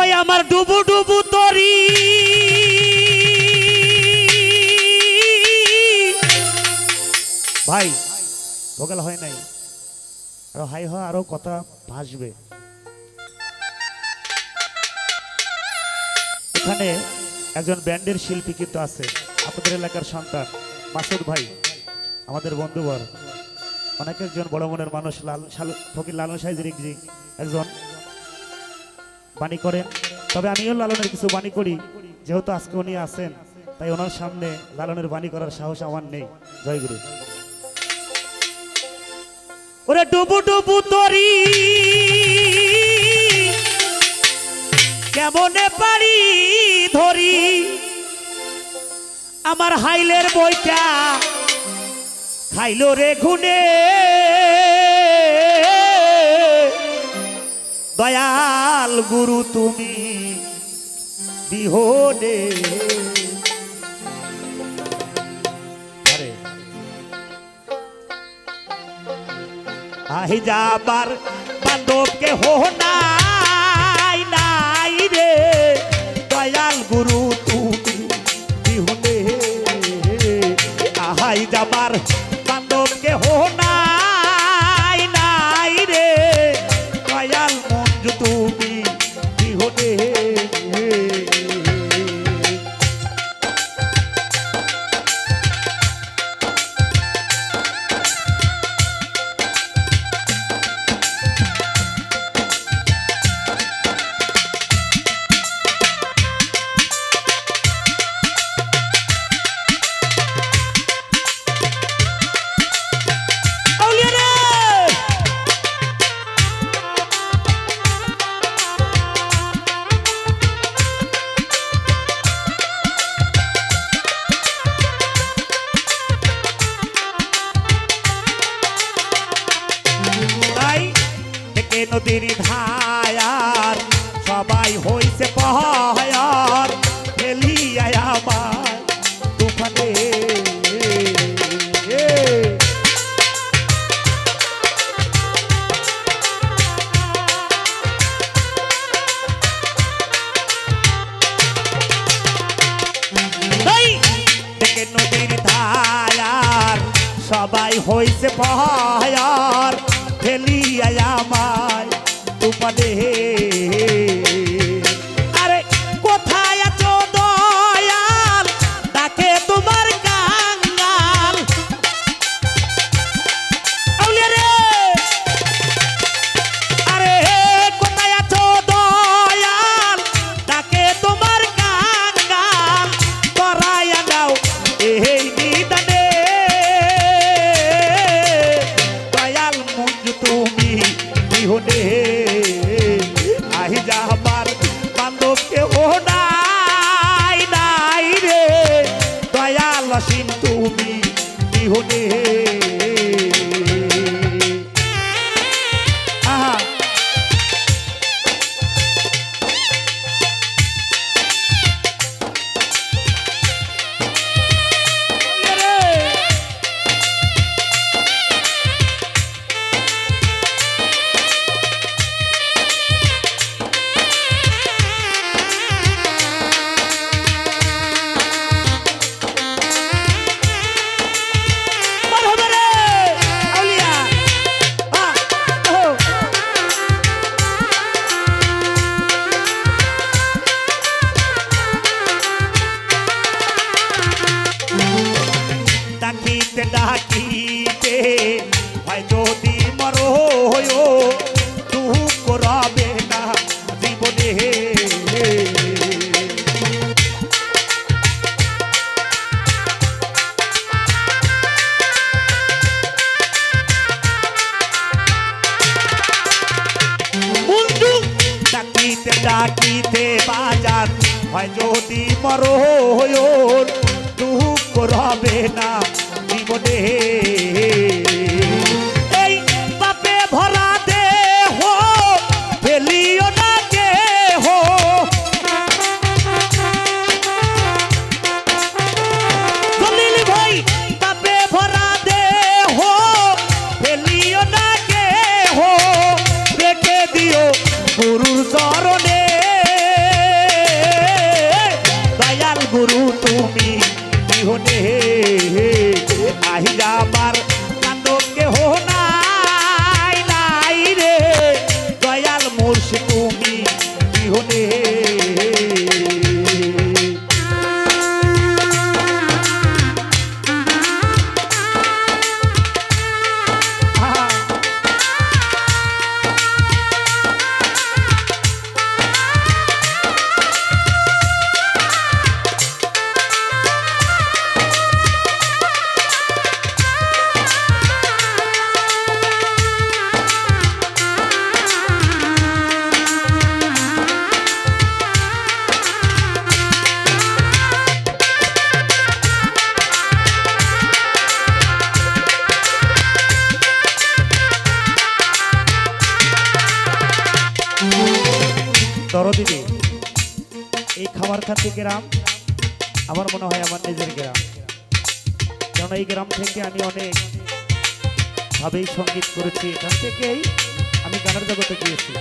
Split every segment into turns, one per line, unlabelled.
ওই আমার ডুবু ডুবু তরি। ভাই ভোগাল হয় নাই। আরও হাই হয় আরও কথা ভাসবে। এখানে একজন ব্যান্ডের শিল্পী কিন্তু আছে, আপনাদের এলাকার সন্তান, মাসুদ ভাই, আমাদের বন্ধুবর। অনেক একজন বড় মনের মানুষ, লাল ফকির লালন সাহেবের জি একজন বাণী করেন। তবে আমিও লালনের কিছু বাণী করি। যেহেতু আজকে উনি আছেন, তাই ওনার সামনে লালনের বাণী করার সাহস আমার নেই। জয়গুরু ওরে ডুবু ডুবু তরি, কেমনে পারি ধরি? আমার হাইলের বইটা খাইলো রে ঘুনে দয়াল গুরু তুমি বিহনে। আহি যাবার বান্ধবকে হো নাই নাই রে। দয়াল গুরু তুমি বিহুনে। আহাই যাবার বিহুনে নদীর ধায়ার সবাই হইছে পহায়ার ফেলিয়ায় আমার তুফানে। সবাই হইছে পহায়ার আমায় পারে মরো দুঃখ রবে না জীবনে বন্ধু, ডাকিতে ডাকিতে বাজার হয় যদি মরো দুঃখ রবে না জীবনে এই এই গ্রাম। আমার মনে হয় আমার নিজের গ্রাম। কারণ এই গ্রাম থেকে আমি অনেক ভাবেই সংগীত করেছি। এখান থেকেই আমি গানের জগতে গিয়েছি।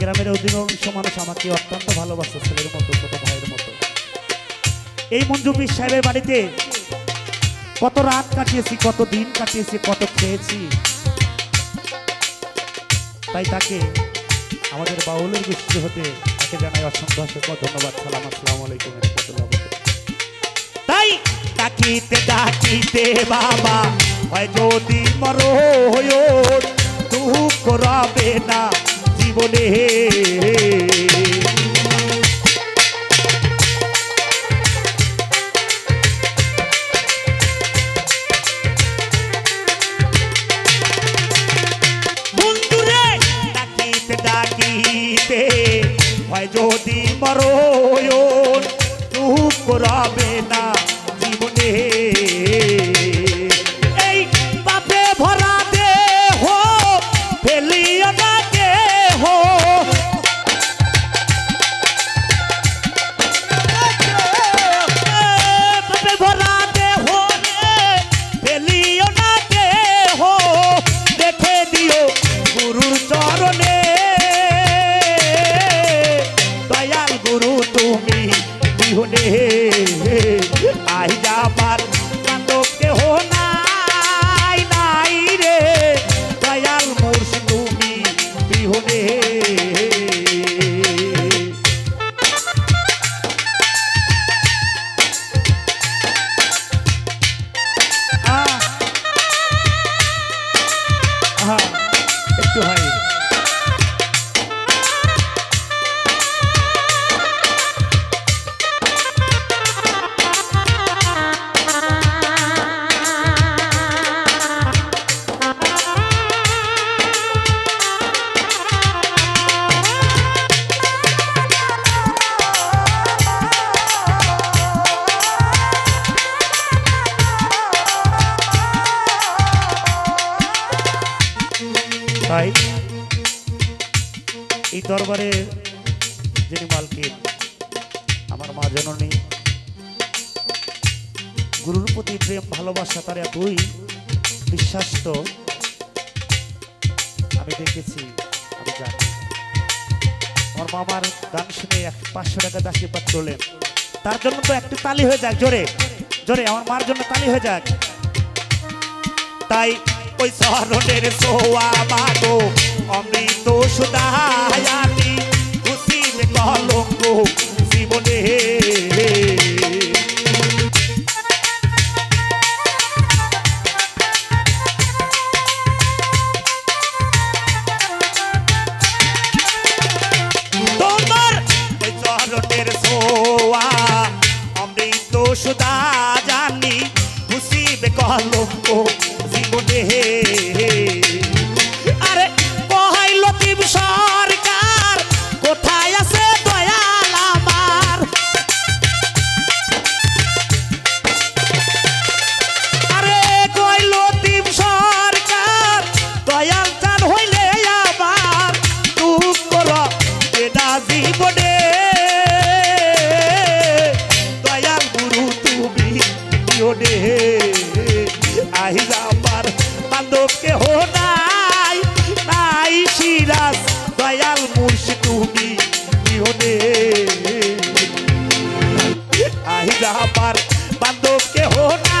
গ্রামের অধিকাংশ মানুষ আমাকে অত্যন্ত ভালোবাসে ছেলের মতো, ছোট ভাইয়ের মতো। এই মঞ্জু পীর সাহেবের বাড়িতে কত রাত কাটিয়েছি, কত দিন কাটিয়েছি, কত খেয়েছি। তাই তাকে আমাদের বাউলের গোষ্ঠী হতে তাকে জানাই অসংখ্য অসংখ্য ধন্যবাদ। সালাম, আসসালাম আলাইকুম তাই ডাকিতে ডাকিতে বাবা, হয় যদি মরো দুঃখ রবে না জীবনে। তাই এই দরবারে যিনি মালকিন, আমার মা জননী, গুরুর প্রতি প্রেম, ভালোবাসা, তার এতই বিশ্বাস তো আমি দেখেছি, আমি জানি। আমার মামার গান শুনে এক পাঁচশো টাকা দাসী পাত করলেন তার জন্য তো একটু তালি হয়ে যাক, জোরে জোরে, আমার মার জন্য তালি হয়ে যাক। তাই ওই শহরের সোয়া মাগো অমৃত সুদায়ানি খুশি কলঙ্ক জীবনে জীবনে দয়াল তুমি জীবনে আহি যাবার বান্ধব কেহ নাই নাই সিরাজ দয়াল মুর্শি, তুমি জীবনে আহি যাবার বান্ধব কেহ নাই